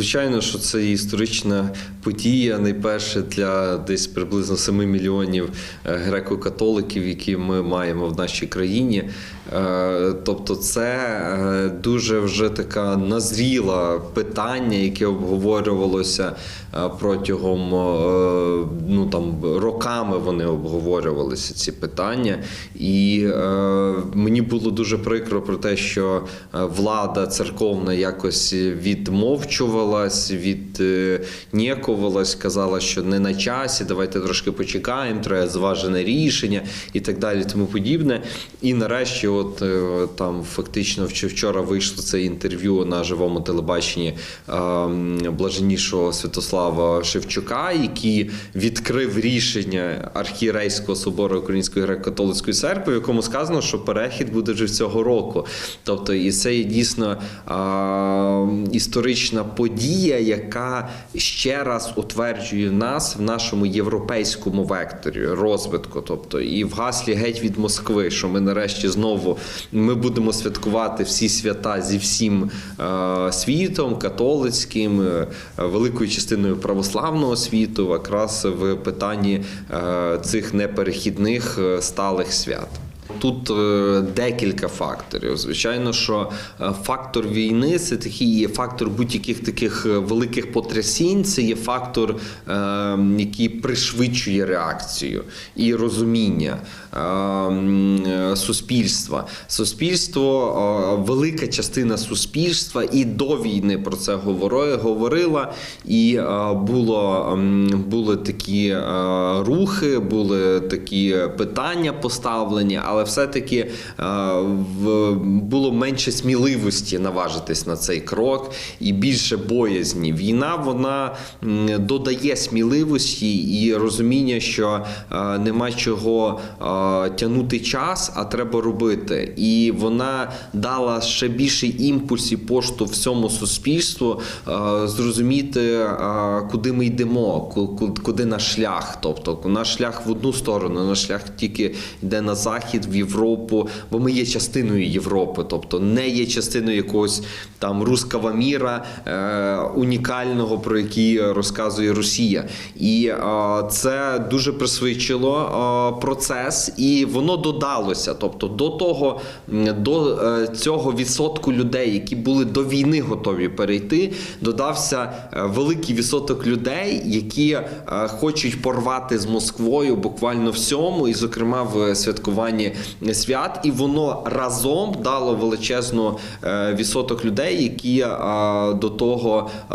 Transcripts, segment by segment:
Звичайно, що це історична подія, найперше для десь приблизно 7 мільйонів е, греко-католиків, які ми маємо в нашій країні. Е, Тобто, це е, дуже вже така назріла питання, яке обговорювалося е, протягом ну там роками. Вони обговорювалися ці питання, і мені було дуже прикро про те, що влада церковна якось відмовчувалась, віднікувалась, казала, що не на часі, давайте трошки почекаємо, треба зважене рішення і так далі, тому подібне. І нарешті, от е, там фактично вч- вчора вийшло це інтерв'ю на живому телебаченні м, блаженнішого Святослава Шевчука, який відкрив рішення архієрейського собору Української греко-католицької церкви, в якому сказано, що перехід буде вже цього року. Тобто, і це є дійсно історична подія, яка ще раз утверджує нас в нашому європейському векторі розвитку. Тобто, і в гаслі геть від Москви, що ми нарешті знову ми будемо святкувати всі свята зі всім е, світом, католицьким, е, великою частиною православного світу, якраз в питанні е, цих неперехідних сталих свят. Тут е, декілька факторів. Звичайно, що е, фактор війни це такий є фактор будь-яких таких е, великих потрясінь. Це є фактор, е, який пришвидшує реакцію і розуміння е, м, е, суспільства. Суспільство, велика частина суспільства і до війни про це говорила, і було, були такі рухи, були такі питання поставлені, але все-таки е, було менше сміливості наважитись на цей крок і більше боязні. Війна вона додає сміливості і розуміння, що е, нема чого е, тягнути час, а треба робити. І вона дала ще більший імпульс і поштовх всьому суспільству зрозуміти, куди ми йдемо, ку- ку- куди наш шлях. Тобто наш шлях в одну сторону, наш шлях тільки йде на захід, в Європу, бо ми є частиною Європи, тобто не є частиною якогось там руского міра е, унікального, про який розказує Росія. І е, це дуже присвичило е, процес, і воно додалося. Тобто до того, до е, цього відсотку людей, які були до війни готові перейти, додався е, великий відсоток людей, які е, хочуть порвати з Москвою буквально всьому, і, зокрема, в святкуванні свят, і воно разом дало величезну е, відсоток людей, які е, до того, е,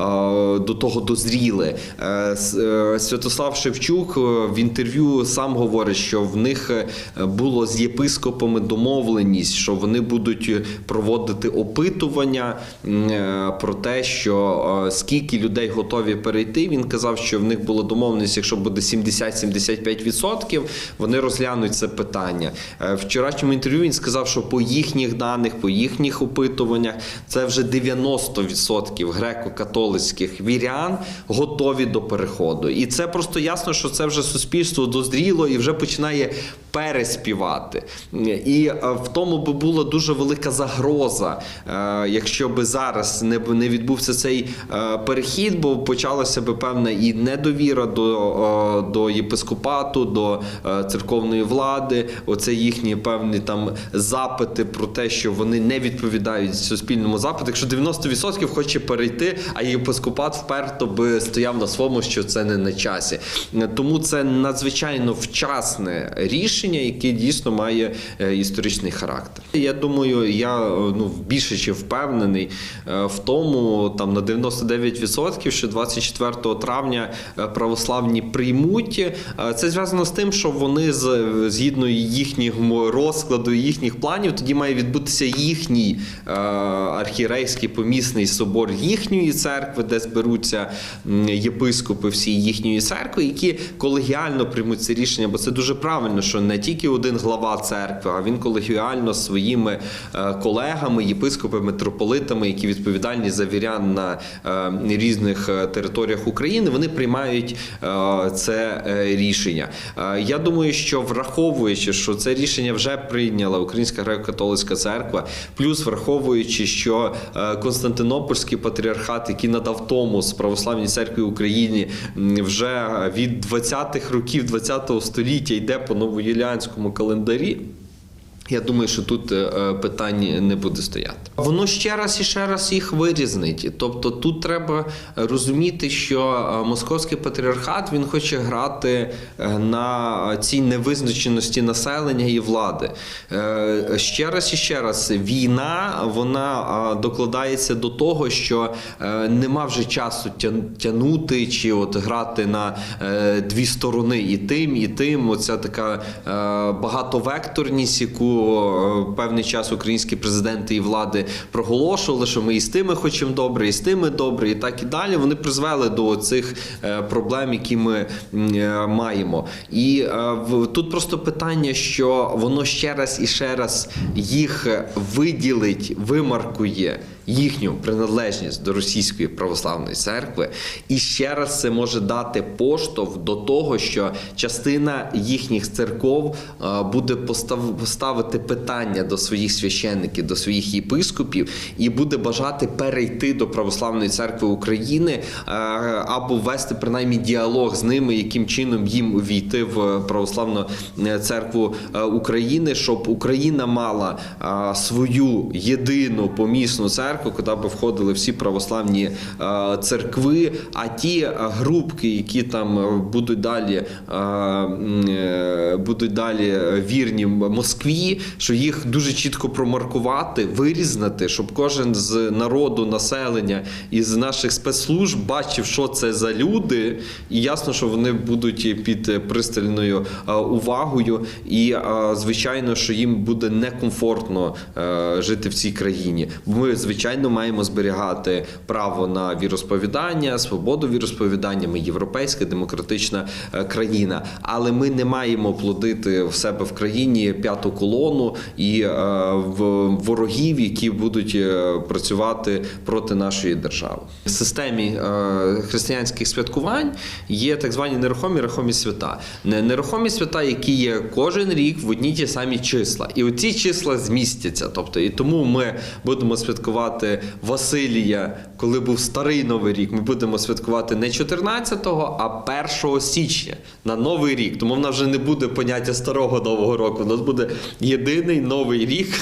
до того дозріли. Е, е, Святослав Шевчук е, в інтерв'ю сам говорить, що в них е, було з єпископами домовленість, що вони будуть проводити опитування е, про те, що е, скільки людей готові перейти. Він казав, що в них була домовленість, якщо буде 70-75%, вони розглянуть це питання. Е, вчорашньому інтерв'ю він сказав, що по їхніх даних, по їхніх опитуваннях, це вже 90% греко-католицьких вірян готові до переходу. І це просто ясно, що це вже суспільство дозріло і вже починає переспівати. І е, в тому би була дуже велика загроза, е, якщо би зараз не, відбувся цей перехід, бо почалася би певна і недовіра до, до єпископату, до церковної влади. Оце їхні певні там запити про те, що вони не відповідають суспільному запиту. Якщо 90% хоче перейти, а єпископат вперто би стояв на своєму, що це не на часі. Тому це надзвичайно вчасне рішення, яке дійсно має е, історичний характер. Я думаю, я е, ну більше чи впевнений е, в тому, там на 99%, що 24 травня православні приймуть. Це зв'язано з тим, що вони з згідно їхнього розкладу, їхніх планів, тоді має відбутися їхній е, архієрейський помісний собор їхньої церкви, де зберуться єпископи всі їхньої церкви, які колегіально приймуть це рішення, бо це дуже правильно, що не тільки один глава церкви, а він колегіально своїми е, колегами, єпископами, митрополитами, які відповідальні за вірян на е, різних територіях України, вони приймають це рішення. Я думаю, що враховуючи, що це рішення вже прийняла Українська греко-католицька церква, плюс враховуючи, що е, Константинопольський патріархат, який надав Томос православній церкві України, вже від 20-х років 20-го століття йде по новоюліанському календарі. Я думаю, що тут е, е, питань не буде стояти. Воно ще раз і ще раз їх вирізнить. Тобто тут треба розуміти, що е, московський патріархат він хоче грати на цій невизначеності населення і влади. Ще раз і ще раз, війна вона докладається до того, що нема вже часу тя- тянути чи от грати на дві сторони і тим, і тим. Оця така багатовекторність, яку е, певний час українські президенти і влади проголошували, що ми і з тими хочемо добре, і з тими добре, і так і далі. Вони призвели до цих е, проблем, які ми е, маємо. І тут просто питання, що воно ще раз і ще раз їх виділить, вимаркує їхню приналежність до російської православної церкви, і ще раз це може дати поштовх до того, що частина їхніх церков буде постав- поставити питання до своїх священників, до своїх єпископів, і буде бажати перейти до православної церкви України е, або вести принаймні діалог з ними, яким чином їм увійти в православну е, церкву е, України, щоб Україна мала свою єдину помісну церкву, куди би входили всі православні церкви. А ті групки, які там будуть далі, будуть далі вірні Москві, що їх дуже чітко промаркувати, вирізнати, щоб кожен з народу, населення і з наших спецслужб бачив, що це за люди, і ясно, що вони будуть під пристальною е, увагою, і е, звичайно, що їм буде некомфортно е, жити в цій країні. Ми, звичайно, маємо зберігати право на віросповідання, свободу віросповідання. Ми європейська демократична країна, але ми не маємо плодити в себе в країні п'яту колону і е, ворогів, які будуть е, працювати проти нашої держави. В системі е, християнських святкувань є так звані нерухомі рухомі свята. Не- Нерухомі свята, які є кожен рік в одні ті самі числа. І оці числа змістяться. Тобто, і тому ми будемо святкувати Василія, коли був старий новий рік. Ми будемо святкувати не 14-го, а 1 січня на новий рік. Тому в нас вже не буде поняття старого нового року. У нас буде єдиний новий рік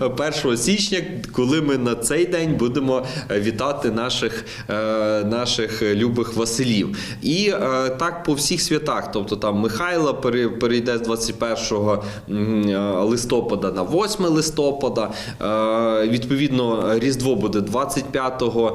1 січня, коли ми на цей день будемо е, вітати наших, е, наших любих Василів. І е, так по всіх святах. Тобто там Михайла пере- перейде з 21 е, листопада на 8 листопада. Відповідно, Різдво буде 25 е,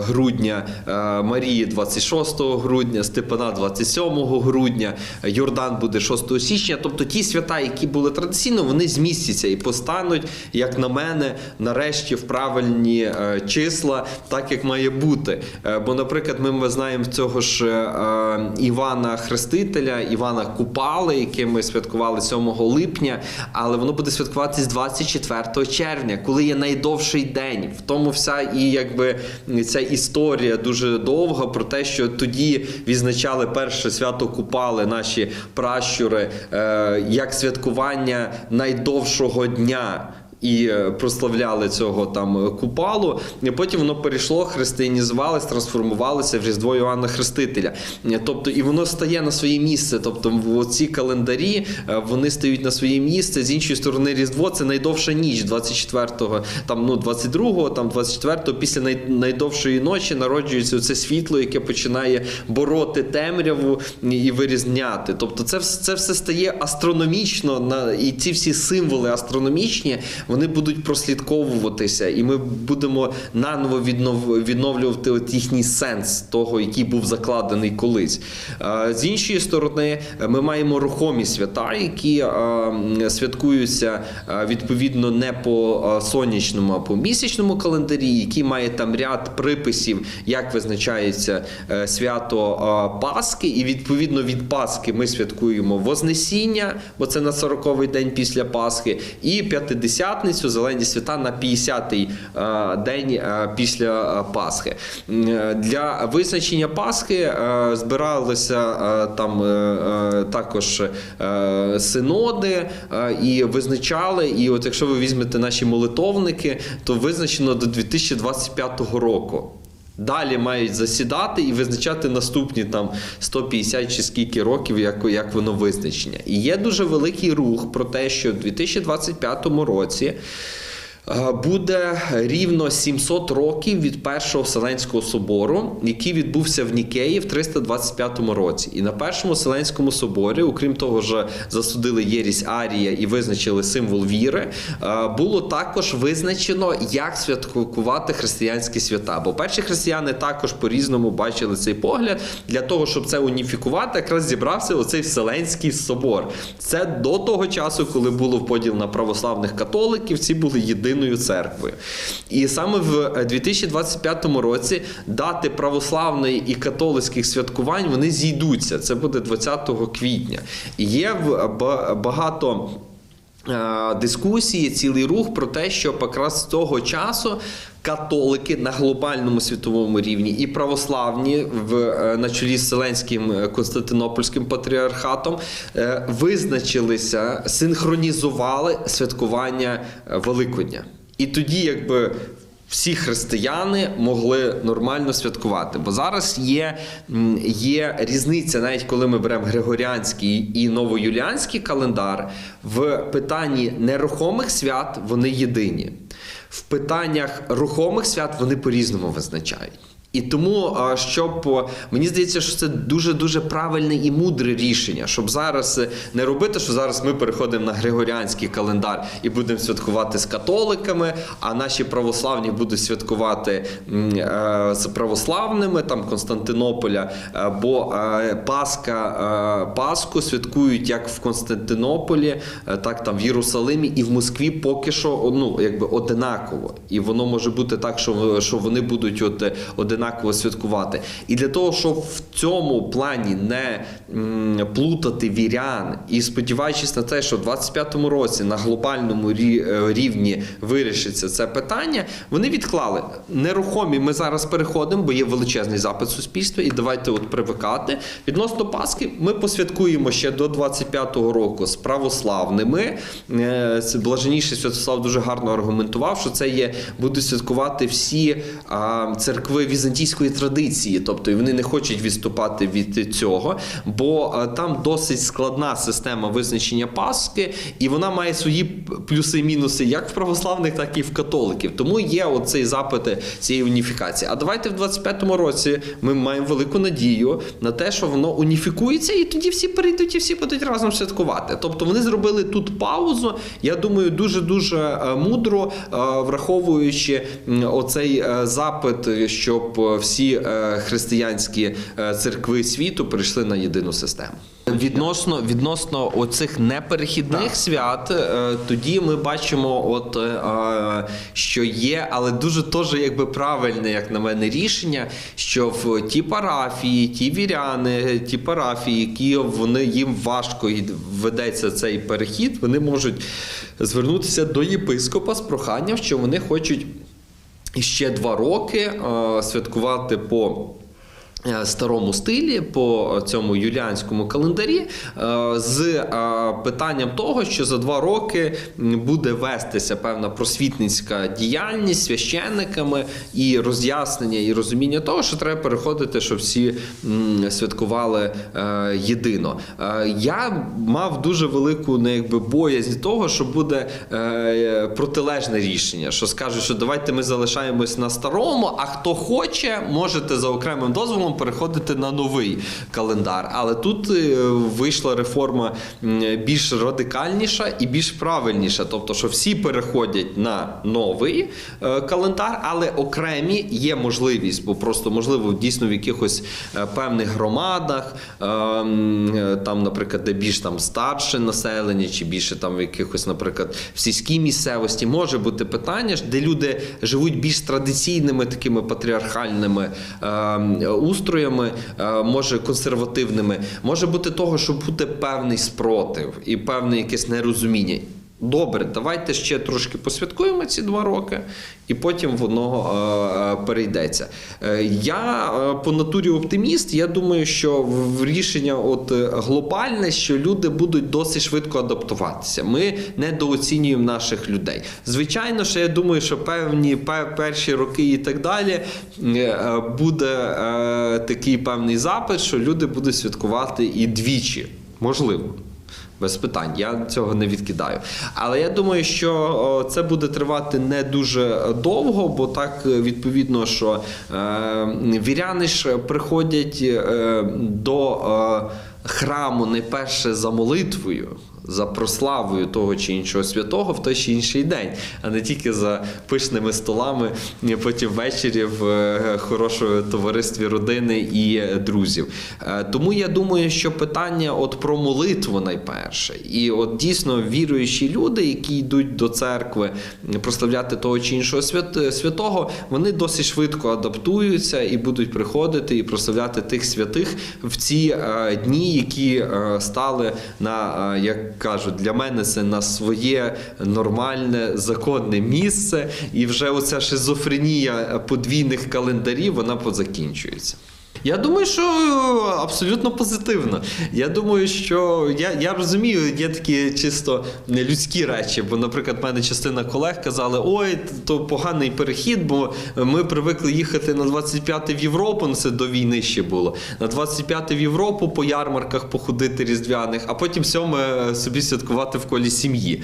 грудня, е, Марії 26 грудня, Степана 27 грудня, Йордан буде 6 січня. Тобто ті свята, які були традиційно, вони змістяться і постануть, як на мене, нарешті в правильні е, числа, так як має бути. Е, Бо, наприклад, ми, знаємо цього ж е, Івана Хрестителя, Івана Купали, яке ми святкували 7 липня, але воно буде святкуватись 24 червня, коли є найдовший день. В тому вся і якби ця історія дуже довга про те, що тоді відзначали перше свято Купали наші пращури е, як святкування найдовшого дня. І е, прославляли цього там е, купалу. І потім воно перейшло, християнізувалось, трансформувалося в Різдво Іоанна Хрестителя. Е, Тобто, і воно стає на своє місце. Тобто, в ці календарі вони стають на своє місце. З іншої сторони, Різдво це найдовша ніч 24-го, там ну 22-го, там 24-го, після най, найдовшої ночі народжується це світло, яке починає бороти темряву і вирізняти. Тобто, це, це все стає астрономічно на і ці всі символи астрономічні вони будуть прослідковуватися, і ми будемо наново віднов- відновлювати от їхній сенс того, який був закладений колись. З іншої сторони, ми маємо рухомі свята, які святкуються відповідно не по сонячному, а по місячному календарі, який має там ряд приписів, як визначається е, свято Пасхи, і відповідно від Пасхи ми святкуємо Вознесіння, бо це на 40-й день після Пасхи, і П'ятидесятницю, зелені свята на 50-й е, день е, після е, Пасхи. Для визначення Пасхи збиралися там також синоди і визначали. І от якщо ви візьмете наші молитовники, то визначено до 2025 року. Далі мають засідати і визначати наступні там 150 чи скільки років, як, як воно визначення. І є дуже великий рух про те, що в 2025 році. Е, Буде рівно 700 років від Першого Вселенського собору, який відбувся в Нікеї в 325 році. І на Першому Вселенському соборі, окрім того, що засудили єрість Арія і визначили символ віри, е, було також визначено, як святкувати християнські свята. Бо перші християни також по-різному бачили цей погляд. Для того, щоб це уніфікувати, якраз зібрався оцей Вселенський собор. Це до того часу, коли було поділ на православних католиків, ці були єдиною церквою. І саме в 2025 році дати православної і католицьких святкувань вони зійдуться. Це буде 20 квітня. Є в- багато. Е, Дискусії, цілий рух про те, що якраз з того часу католики на глобальному світовому рівні і православні в е, на чолі з Вселенським е, Константинопольським патріархатом визначилися, синхронізували святкування Великодня. І тоді, якби всі християни могли нормально святкувати. Бо зараз є, є різниця, навіть коли ми беремо Григоріанський і новоюліанський календар, в питанні нерухомих свят вони єдині. В питаннях рухомих свят вони по-різному визначають. І тому, щоб мені здається, що це дуже дуже правильне і мудре рішення, щоб зараз е, не робити, що зараз ми переходимо на григоріанський календар і будемо святкувати з католиками, а наші православні будуть святкувати е, з православними там Константинополя. е, Бо Пасха, Пасху святкують як в Константинополі, так там в Єрусалимі і в Москві поки що ну, якби одинаково. І воно може бути так, що, що вони будуть от е, одинаково святкувати. І для того, щоб в цьому плані не плутати вірян і сподіваючись на те, що в 25-му році на глобальному е, рівні вирішиться це питання, вони відклали нерухомі. Ми зараз переходимо, бо є величезний запит суспільства, і давайте от привикати. Відносно Пасхи, ми посвяткуємо ще до 25-го року з православними. Е, блаженніший Святослав дуже гарно аргументував, що це є будуть святкувати всі церкви візантійської традиції, тобто вони не хочуть відступати від цього, бо там досить складна система визначення Пасхи, і вона має свої плюси і мінуси як в православних, так і в католиків. Тому є оцей запит цієї уніфікації. А давайте в 25-му році ми маємо велику надію на те, що воно уніфікується, і тоді всі перейдуть і всі будуть разом святкувати. Тобто вони зробили тут паузу. Я думаю, дуже дуже е, мудро, е, враховуючи оцей е, запит, щоб е, всі е, християнські е, церкви світу перейшли на єдину систему. Відносно відносно оцих неперехідних свят, е, тоді ми бачимо, от що є, але дуже теж якби правильне, як на мене, рішення, що в ті парафії, ті віряни, ті парафії, які вони їм важко ведеться цей перехід, вони можуть звернутися до єпископа з проханням, що вони хочуть ще два роки е, святкувати по. Е, Старому стилі по цьому юліанському календарі е, з е, питанням того, що за два роки буде вестися певна просвітницька діяльність священниками і роз'яснення і розуміння того, що треба переходити, щоб всі святкували єдино. Я мав дуже велику ну, якби, боязнь того, що буде протилежне рішення, що скажуть, що давайте ми залишаємось на старому, а хто хоче, можете за окремим дозволом ритмом переходити на новий календар. Але тут е, вийшла реформа більш радикальніша і більш правильніша. Тобто, що всі переходять на новий е, календар, але окремі є можливість, бо просто можливо дійсно в якихось е, певних громадах, там, наприклад, де більш там старше населення, чи більше там в якихось, наприклад, в сільській місцевості може бути питання, де люди живуть більш традиційними такими патріархальними е, устроями, е, може консервативними, може бути того, що буде певний спротив і певне якесь нерозуміння. Добре, давайте ще трошки посвяткуємо ці два роки, і потім воно е, е, перейдеться. Е, я по натурі оптиміст. Я думаю, що в рішення от глобальне, що люди будуть досить швидко адаптуватися. Ми недооцінюємо наших людей. Звичайно, що я думаю, що певні перші роки і так далі буде такий певний запит, що люди будуть святкувати і двічі. Можливо. Без питань, я цього не відкидаю. Але я думаю, що це буде тривати не дуже довго, бо так е, відповідно, що е, віряни ж приходять е, до храму храму найперше за молитвою. За прославою того чи іншого святого в той чи інший день, а не тільки за пишними столами, потім ввечері в е, хорошому товаристві родини і е, друзів. Е, Тому я думаю, що питання от про молитву найперше, і от дійсно віруючі люди, які йдуть до церкви прославляти того чи іншого свят- святого, вони досить швидко адаптуються і будуть приходити і прославляти тих святих в ці е, дні, які е, стали на е, як кажуть, для мене це на своє нормальне законне місце, і вже оця шизофренія подвійних календарів вона позакінчується. Я думаю, що абсолютно позитивно. Я думаю, що я, я розумію, є такі чисто людські речі. Бо, наприклад, в мене частина колег казали: ой, то поганий перехід, бо ми привикли їхати на 25 в Європу, ну це до війни ще було. На 25 в Європу по ярмарках походити різдвяних, а потім сьоме собі святкувати в колі сім'ї.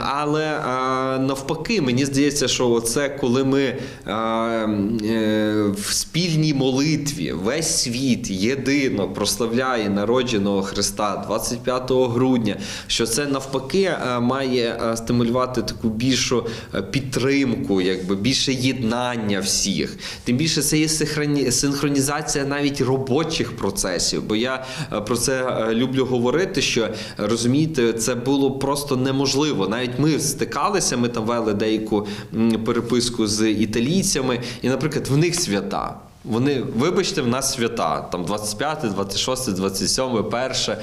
Але а, навпаки, мені здається, що це коли ми е, в спільній молитві весь світ єдино прославляє народженого Христа 25 грудня, що це навпаки е, має е, стимулювати таку більшу е, підтримку, якби більше єднання всіх. Тим більше це є синхроні- синхронізація навіть робочих процесів. Бо я про це люблю говорити, що розумієте, це було просто неможливо. Навіть ми стикалися, ми там вели деяку переписку з італійцями, і, наприклад, в них свята. Вони, вибачте, в нас свята, там 25, 26, 27, 1.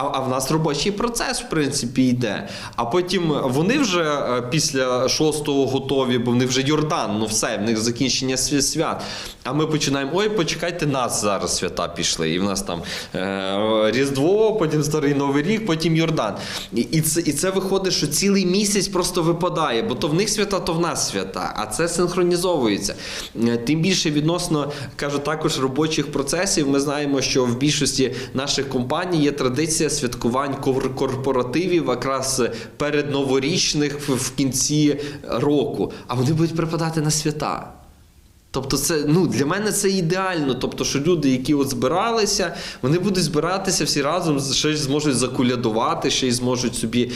А, а в нас робочий процес, в принципі, йде. А потім вони вже е, після 6-го готові, бо в них вже Йордан, ну все, в них закінчення свят. А ми починаємо: ой, почекайте, нас зараз свята пішли. І в нас там е, Різдво, потім Старий Новий рік, потім Йордан. І, і, це, і це виходить, що цілий місяць просто випадає, бо то в них свята, то в нас свята, а це синхронізовується. Е, Тим більше відносно кажу, також робочих процесів. Ми знаємо, що в більшості наших компаній є традиція святкувань кор- корпоративів, якраз передноворічних в- в кінці року. А вони будуть припадати на свята. Тобто, це ну для мене це ідеально. Тобто, що люди, які от збиралися, вони будуть збиратися всі разом, ще й зможуть закулядувати, ще й зможуть собі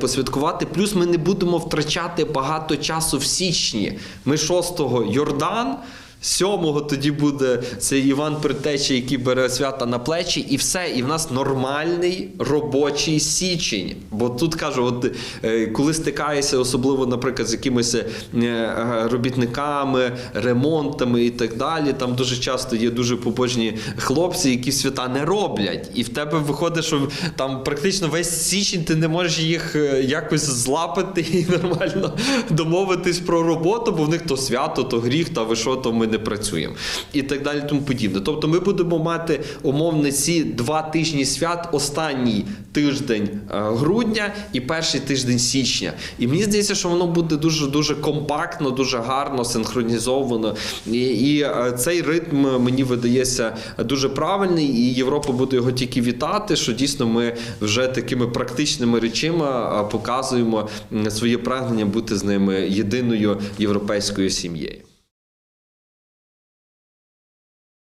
посвяткувати. Плюс ми не будемо втрачати багато часу в січні. Ми 6-го Йордан. Сьомого тоді буде цей Іван Притеча, який бере свята на плечі, і все. І в нас нормальний робочий січень. Бо тут кажу, от е, коли стикаєшся, особливо, наприклад, з якимись е, робітниками, ремонтами і так далі. Там дуже часто є дуже побожні хлопці, які свята не роблять. І в тебе виходить, що там практично весь січень ти не можеш їх е, якось злапати і нормально домовитись про роботу, бо в них то свято, то гріх, та ви що, то ми не працюємо. І так далі, тому подібне. Тобто ми будемо мати умовно ці два тижні свят, останній тиждень е, грудня і перший тиждень січня. І мені здається, що воно буде дуже дуже компактно, дуже гарно, синхронізовано. І, і е, цей ритм мені видається дуже правильний, і Європа буде його тільки вітати, що дійсно ми вже такими практичними речима е, показуємо своє прагнення бути з ними єдиною європейською сім'єю.